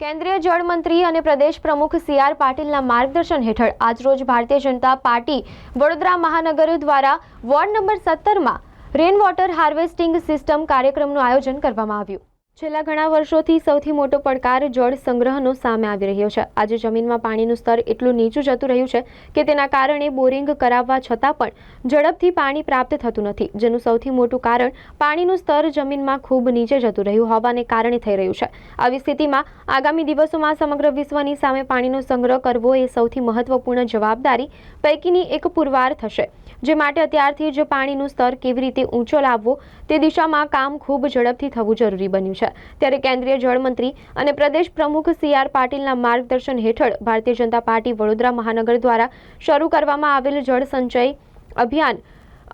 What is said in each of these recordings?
કેન્દ્રીય જળમંત્રી અને પ્રદેશ પ્રમુખ સી આર પાટીલના માર્ગદર્શન હેઠળ આજરોજ ભારતીય જનતા પાર્ટી વડોદરા મહાનગર દ્વારા વોર્ડ નંબર સત્તરમાં રેન વોટર હાર્વેસ્ટિંગ સિસ્ટમ કાર્યક્રમનું આયોજન કરવામાં આવ્યું. છેલ્લા ઘણા વર્ષોથી સૌથી મોટો પડકાર જળ સંગ્રહનો સામે આવી રહ્યો છે. આજે જમીનમાં પાણીનું સ્તર એટલું નીચું જતું રહ્યું છે કે તેના કારણે બોરિંગ કરાવવા છતાં પણ ઝડપથી પાણી પ્રાપ્ત થતું નથી, જેનું સૌથી મોટું કારણ પાણીનું સ્તર જમીનમાં ખૂબ નીચે જતું રહ્યું હોવાને કારણે થઈ રહ્યું છે. આવી સ્થિતિમાં આગામી દિવસોમાં સમગ્ર વિશ્વની સામે પાણીનો સંગ્રહ કરવો એ સૌથી મહત્વપૂર્ણ જવાબદારી પૈકીની એક પુરવાર થશે. જે માટે અત્યારથી જ પાણીનું સ્તર કેવી રીતે ઊંચો લાવવો તે દિશામાં કામ ખૂબ ઝડપથી થવું જરૂરી બન્યું છે. ત્યારે કેન્દ્રીય જળમંત્રી અને પ્રદેશ પ્રમુખ સી આર પાટીલના માર્ગદર્શન હેઠળ ભારતીય જનતા પાર્ટી વડોદરા મહાનગર દ્વારા શરૂ કરવામાં આવેલ જળ સંચય અભિયાન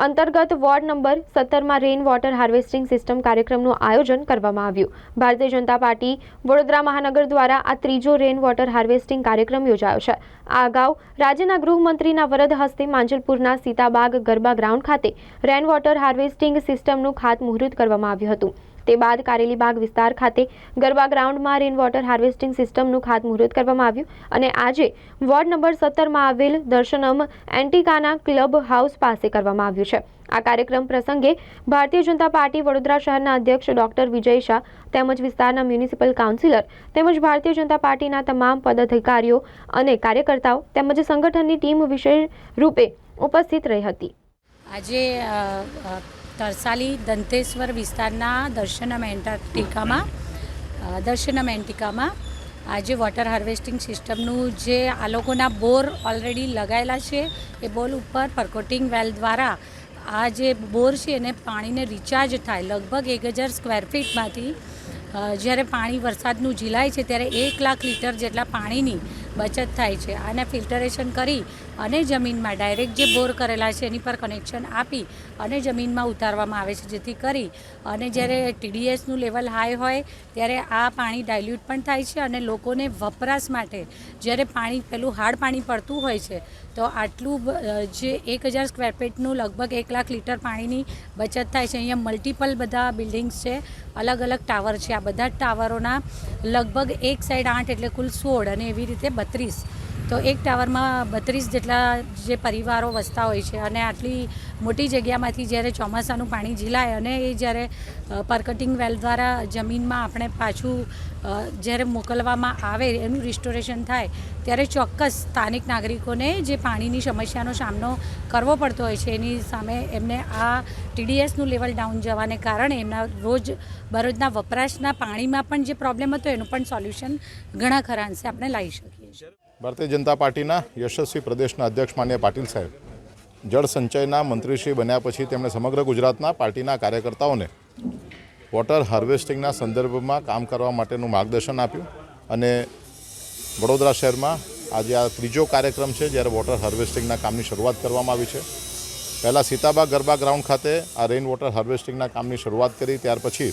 અંતર્ગત વોર્ડ નંબર સત્તરમાં રેઇન વોટર હાર્વેસ્ટિંગ સિસ્ટમ કાર્યક્રમનું આયોજન કરવામાં આવ્યું. ભારતીય જનતા પાર્ટી વડોદરા મહાનગર દ્વારા આ ત્રીજો રેઇન વોટર હાર્વેસ્ટિંગ કાર્યક્રમ યોજાયો છે. આ અગાઉ રાજ્યના ગૃહમંત્રીના વરદ હસ્તે માંજલપુરના સીતાબાગ ગરબા ગ્રાઉન્ડ ખાતે રેઇન વોટર હાર્વેસ્ટિંગ સિસ્ટમનું ખાતમુહૂર્ત કરવામાં આવ્યું હતું. તે બાદ કારેલીબાગ વિસ્તાર ખાતે ગરબા ગ્રાઉન્ડમાં રેન વોટર હાર્વેસ્ટિંગ સિસ્ટમનું ખાતમુહૂર્ત કરવામાં આવ્યું અને આજે વોર્ડ નંબર સત્તરમાં આવેલ દર્શનમ એન્ટિકાના ક્લબ હાઉસ પાસે કરવામાં આવ્યું છે. આ કાર્યક્રમ પ્રસંગે ભારતીય જનતા પાર્ટી વડોદરા શહેરના અધ્યક્ષ ડોક્ટર વિજય શાહ તેમજ વિસ્તારના મ્યુનિસિપલ કાઉન્સિલર તેમજ ભારતીય જનતા પાર્ટીના તમામ પદાધિકારીઓ અને કાર્યકર્તાઓ તેમજ સંગઠનની ટીમ વિશેષ રૂપે ઉપસ્થિત રહી હતી. આજે તરસાલી દંતેશ્વર વિસ્તારના દર્શનમ એન્ટાર્ટિકામાં દર્શનમ એન્ટિકામાં આજે વોટર હાર્વેસ્ટિંગ સિસ્ટમનું જે આ લોકોના બોર ઓલરેડી લગાયેલા છે, એ બોલ ઉપર પરકોટિંગ વેલ દ્વારા આ જે બોર છે એને પાણીને રિચાર્જ થાય. લગભગ એક હજાર સ્ક્વેર ફીટમાંથી જ્યારે પાણી વરસાદનું ઝીલાય છે ત્યારે એક લાખ લીટર જેટલા પાણીની બચત થાય છે. આને ફિલ્ટરેશન કરી અને જમીનમાં ડાયરેક્ટ જે બોર કરેલા છે એની પર કનેક્શન આપી અને જમીનમાં ઉતારવામાં આવે છે. જેથી કરી અને જ્યારે ટીડીએસનું લેવલ હાઈ હોય ત્યારે આ પાણી ડાયલ્યુટ પણ થાય છે અને લોકોને વપરાશ માટે જ્યારે પાણી, પેલું હાર્ડ પાણી પડતું હોય છે, તો આટલું જે એક હજાર સ્ક્વેર ફીટનું લગભગ એક લાખ લીટર પાણીની બચત થાય છે. અહીંયા મલ્ટિપલ બધા બિલ્ડિંગ્સ છે અલગ અલગ ટાવર છે. આ બધા જ ટાવરોના લગભગ એક સાઈડ આઠ એટલે કુલ સોળ અને એવી રીતે બત્રીસ તો એક ટાવરમાં બત્રીસ જેટલા જે પરિવારો વસતા હોય છે અને આટલી મોટી જગ્યામાંથી જ્યારે ચોમાસાનું પાણી ઝીલાય અને એ જ્યારે પરકટિંગ વેલ દ્વારા જમીનમાં આપણે પાછું જ્યારે મોકલવામાં આવે એનું રિસ્ટોરેશન થાય, ત્યારે ચોક્કસ સ્થાનિક નાગરિકોને જે પાણીની સમસ્યાનો સામનો કરવો પડતો હોય છે એની સામે એમને આ ટીડીએસનું લેવલ ડાઉન જવાને કારણે એમના રોજ, બરોજના વપરાશના પાણીમાં પણ જે પ્રોબ્લેમ હતો એનું પણ સોલ્યુશન ઘણા ખરા અંશે આપણે લાવી શકીએ છીએ. ભારતીય જનતા પાર્ટીના યશસ્વી પ્રદેશના અધ્યક્ષ માન્ય પાટીલ સાહેબ. જળ સંચયના મંત્રીશ્રી બન્યા પછી તેમણે સમગ્ર ગુજરાતના પાર્ટીના કાર્યકર્તાઓને વોટર હાર્વેસ્ટિંગના સંદર્ભમાં કામ કરવા માટેનું માર્ગદર્શન આપ્યું અને વડોદરા શહેરમાં આજે આ ત્રીજો કાર્યક્રમ છે જ્યારે વોટર હાર્વેસ્ટિંગના કામની શરૂઆત કરવામાં આવી છે. પહેલાં સીતાબા ગરબા ગ્રાઉન્ડ ખાતે આ રેઇન વોટર હાર્વેસ્ટિંગના કામની શરૂઆત કરી, ત્યાર પછી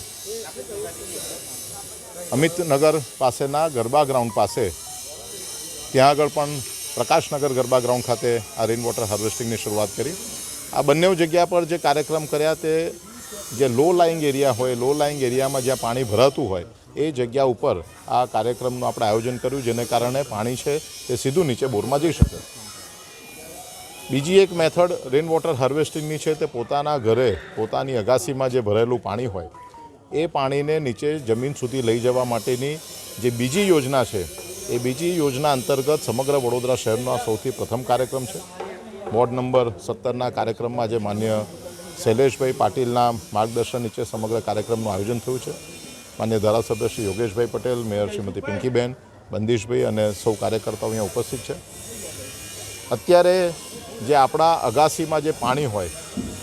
અમિતનગર પાસેના ગરબા ગ્રાઉન્ડ પાસે ત્યાં આગળ પણ પ્રકાશનગર ગરબા ગ્રાઉન્ડ ખાતે આ રેઇન વોટર હાર્વેસ્ટિંગની શરૂઆત કરી. આ બંને જગ્યા પર જે કાર્યક્રમ કર્યા તે જે લો લાઇંગ એરિયા હોય લો લાઇંગ એરિયામાં જ્યાં પાણી ભરાતું હોય, એ જગ્યા ઉપર આ કાર્યક્રમનું આપણે આયોજન કર્યું, જેને કારણે પાણી છે તે સીધું નીચે બોરમાં જઈ શકે. બીજી એક મેથડ રેન વોટર હાર્વેસ્ટિંગની છે તે પોતાના ઘરે, પોતાની અગાસીમાં જે ભરેલું પાણી હોય, એ પાણીને નીચે જમીન સુધી લઈ જવા માટેની જે બીજી યોજના છે એ બીજી યોજના અંતર્ગત સમગ્ર વડોદરા શહેરનો આ સૌથી પ્રથમ કાર્યક્રમ છે. વોર્ડ નંબર સત્તરના કાર્યક્રમમાં જે માન્ય શૈલેષભાઈ પાટીલના માર્ગદર્શન નીચે સમગ્ર કાર્યક્રમનું આયોજન થયું છે. માન્ય ધારાસભ્ય શ્રી યોગેશભાઈ પટેલ, મેયર શ્રીમતી પિંકીબેન, બંદીશભાઈ અને સૌ કાર્યકર્તાઓ અહીંયા ઉપસ્થિત છે. અત્યારે જે આપણા અગાસીમાં જે પાણી હોય,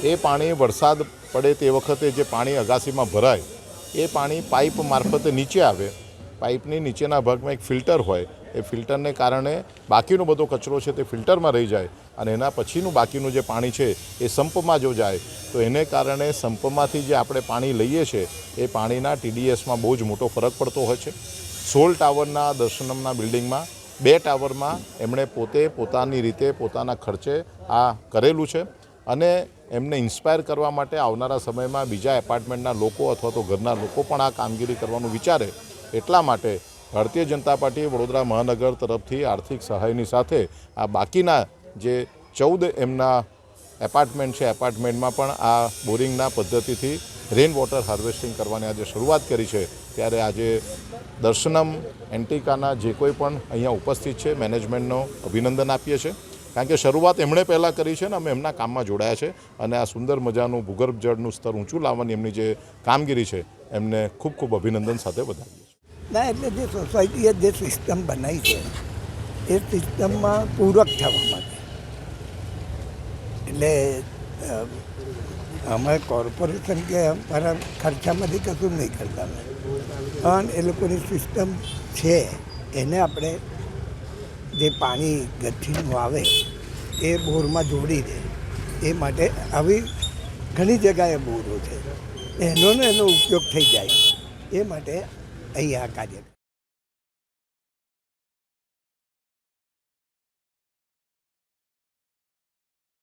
એ પાણી વરસાદ પડે તે વખતે જે પાણી અગાસીમાં ભરાય, એ પાણી પાઇપ મારફતે નીચે આવે પાઇપની નીચેના ભાગમાં એક ફિલ્ટર હોય, એ ફિલ્ટરને કારણે બાકીનો બધો કચરો છે તે ફિલ્ટરમાં રહી જાય અને એના પછીનું બાકીનું જે પાણી છે એ સંપમાં જો જાય, તો એને કારણે સંપમાંથી જે આપણે પાણી લઈએ છીએ એ પાણીના ટીડીએસમાં બહુ જ મોટો ફરક પડતો હોય છે. સોલ ટાવરના દર્શનમના બિલ્ડિંગમાં, બે ટાવરમાં એમણે પોતે પોતાની રીતે પોતાના ખર્ચે આ કરેલું છે અને એમને ઇન્સ્પાયર કરવા માટે આવનારા સમયમાં બીજા એપાર્ટમેન્ટના લોકો અથવા તો ઘરના લોકો પણ આ કામગીરી કરવાનું વિચારે એટલા માટે ભારતીય જનતા પાર્ટી વડોદરા મહાનગર તરફથી આર્થિક સહાયની સાથે આ બાકીના જે ચૌદ એમના એપાર્ટમેન્ટ છે, એપાર્ટમેન્ટમાં પણ આ બોરિંગના પદ્ધતિથી રેન વોટર હાર્વેસ્ટિંગ કરવાની આજે શરૂઆત કરી છે. ત્યારે આજે દર્શનમ એન્ટિકાના જે કોઈ પણ અહીંયા ઉપસ્થિત છે, મેનેજમેન્ટનો અભિનંદન આપીએ છીએ. કારણ કે શરૂઆત એમણે પહેલાં કરી છે ને અમે એમના કામમાં જોડાયા છે અને આ સુંદર મજાનું ભૂગર્ભ જળનું સ્તર ઊંચું લાવવાની એમની જે કામગીરી છે, એમને ખૂબ ખૂબ અભિનંદન સાથે વધાવીએ ના, એટલે જે સોસાયટીએ જે સિસ્ટમ બનાવી છે, એ સિસ્ટમમાં પૂરક થવા માટે. એટલે, અમે કોર્પોરેશન કે અમારા ખર્ચામાંથી કશું નહીં કરતા. પણ એ લોકોની સિસ્ટમ છે, એને આપણે જે પાણી ગઠ્ઠીનું આવે, એ બોરમાં જોડી દે. એ માટે આવી ઘણી જગ્યાએ બોરો છે. એનો ને એનો ઉપયોગ થઈ જાય. એ માટે અહીંયા આ કાર્ય